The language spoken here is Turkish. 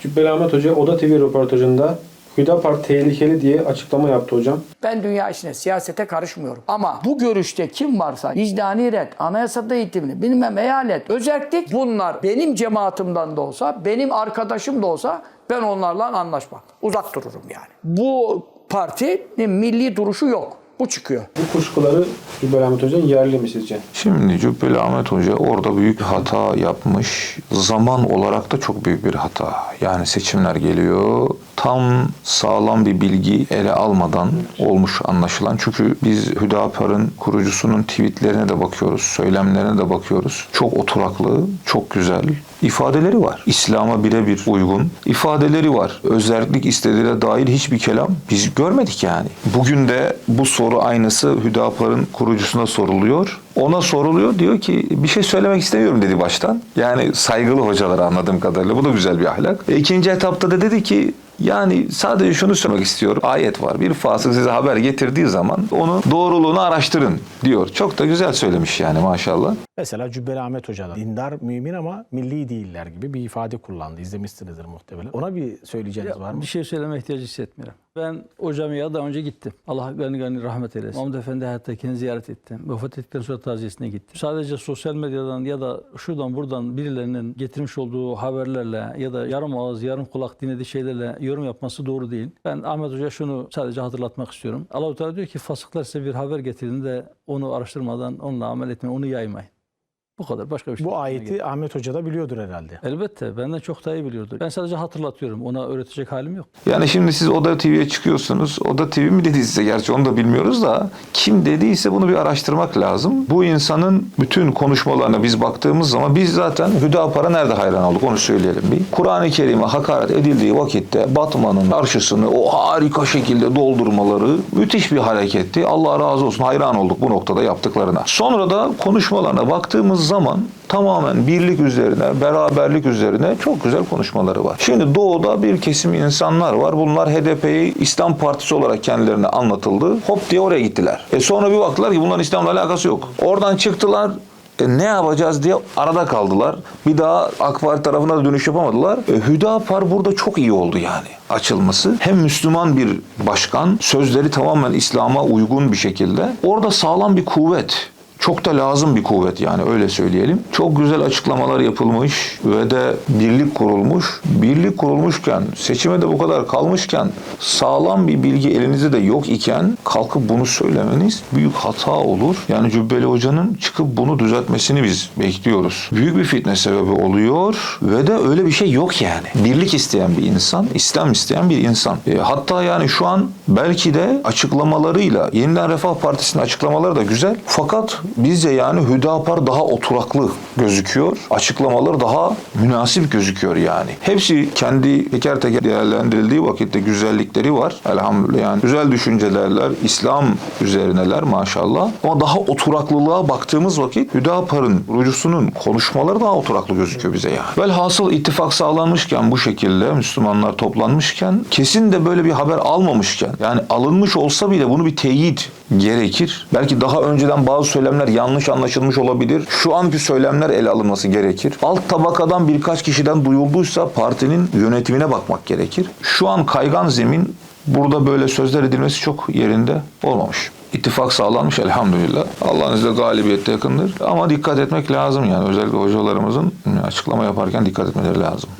Cübbeli Ahmet Hoca Oda TV röportajında Hüdapar tehlikeli diye açıklama yaptı hocam. Ben dünya işine, siyasete karışmıyorum. Ama bu görüşte kim varsa vicdani red, anayasada eğitimli, bilmem eyalet, özellik bunlar benim cemaatimden de olsa, benim arkadaşım da olsa ben onlarla anlaşmam. Uzak dururum yani. Bu partinin milli duruşu yok. Bu çıkıyor. Bu kuşkuları Cübbeli Ahmet Hoca'nın yerli mi sizce? Şimdi Cübbeli Ahmet Hoca orada büyük hata yapmış. Zaman olarak da çok büyük bir hata. Yani seçimler geliyor. Tam sağlam bir bilgi ele almadan olmuş anlaşılan. Çünkü biz Hüdapar'ın kurucusunun tweetlerine de bakıyoruz, söylemlerine de bakıyoruz. Çok oturaklı, çok güzel ifadeleri var. İslam'a birebir uygun ifadeleri var. Özellik istediğine dair hiçbir kelam biz görmedik yani. Bugün de bu soru aynısı Hüdapar'ın kurucusuna soruluyor. Ona soruluyor diyor ki bir şey söylemek istemiyorum dedi baştan. Yani saygılı hocalar anladığım kadarıyla. Bu da güzel bir ahlak. E, ikinci etapta da dedi ki yani sadece şunu söylemek istiyorum. Ayet var. Bir fasık size haber getirdiği zaman onun doğruluğunu araştırın diyor. Çok da güzel söylemiş yani maşallah. Mesela Cübbeli Ahmet Hoca da dindar mümin ama milli değiller gibi bir ifade kullandı. İzlemişsinizdir muhtemelen. Ona bir söyleyeceğiniz var mı? Bir şey söyleme ihtiyacı hissetmiyorum. Ben o camiye daha önce gittim. Allah gani gani rahmet eylesin. Mahmud Efendi hayattakini ziyaret ettim. Vefat ettikten sonra taziyesine gittim. Sadece sosyal medyadan ya da şuradan buradan birilerinin getirmiş olduğu haberlerle ya da yarım ağız yarım kulak dinlediği şeylerle yorum yapması doğru değil. Ben Ahmet Hoca şunu sadece hatırlatmak istiyorum. Allah-u Teala diyor ki fasıklar size bir haber getirildiğinde onu araştırmadan onunla amel etmeyin, onu yaymayın. Bu kadar. Başka bir şey. Bu ayeti Ahmet Hoca da biliyordur herhalde. Elbette benden çok daha iyi biliyordur. Ben sadece hatırlatıyorum. Ona öğretecek halim yok. Yani şimdi siz Oda TV'ye çıkıyorsunuz. Oda TV mi dedi size gerçi onu da bilmiyoruz da kim dediyse bunu bir araştırmak lazım. Bu insanın bütün konuşmalarına biz baktığımız zaman biz zaten Hüdapar'a nerede hayran olduk onu söyleyelim bir. Kur'an-ı Kerim'e hakaret edildiği vakitte Batman'ın karşısını o harika şekilde doldurmaları müthiş bir hareketti. Allah razı olsun hayran olduk bu noktada yaptıklarına. Sonra da konuşmalarına baktığımız zaman tamamen birlik üzerine, beraberlik üzerine çok güzel konuşmaları var. Şimdi doğuda bir kesim insanlar var. Bunlar HDP'yi İslam Partisi olarak kendilerine anlatıldı. Hop diye oraya gittiler. E sonra bir baktılar ki bunların İslam'la alakası yok. Oradan çıktılar. E ne yapacağız diye arada kaldılar. Bir daha AK Parti tarafına da dönüş yapamadılar. E, Hüdapar burada çok iyi oldu yani açılması. Hem Müslüman bir başkan, sözleri tamamen İslam'a uygun bir şekilde. Orada sağlam bir kuvvet. Çok da lazım bir kuvvet yani öyle söyleyelim. Çok güzel açıklamalar yapılmış ve de birlik kurulmuş. Birlik kurulmuşken, seçime de bu kadar kalmışken, sağlam bir bilgi elinizde de yok iken kalkıp bunu söylemeniz büyük hata olur. Yani Cübbeli Hoca'nın çıkıp bunu düzeltmesini biz bekliyoruz. Büyük bir fitne sebebi oluyor ve de öyle bir şey yok yani. Birlik isteyen bir insan, İslam isteyen bir insan. E, hatta yani şu an belki de açıklamalarıyla Yeniden Refah Partisi'nin açıklamaları da güzel. Fakat bizce yani Hüdapar daha oturaklı gözüküyor. Açıklamaları daha münasip gözüküyor yani. Hepsi kendi teker teker değerlendirildiği vakitte güzellikleri var. Elhamdülillah yani güzel düşüncelerler, İslam üzerineler maşallah. Ama daha oturaklılığa baktığımız vakit Hüdapar'ın, rucusunun konuşmaları daha oturaklı gözüküyor bize yani. Velhasıl ittifak sağlanmışken bu şekilde Müslümanlar toplanmışken kesin de böyle bir haber almamışken yani alınmış olsa bile bunu bir teyit gerekir. Belki daha önceden bazı söylemler yanlış anlaşılmış olabilir. Şu anki söylemler ele alınması gerekir. Alt tabakadan birkaç kişiden duyulduysa partinin yönetimine bakmak gerekir. Şu an kaygan zemin burada böyle sözler edilmesi çok yerinde olmamış. İttifak sağlanmış elhamdülillah. Allah'ın izniyle galibiyette yakındır. Ama dikkat etmek lazım yani. Özellikle hocalarımızın açıklama yaparken dikkat etmeleri lazım.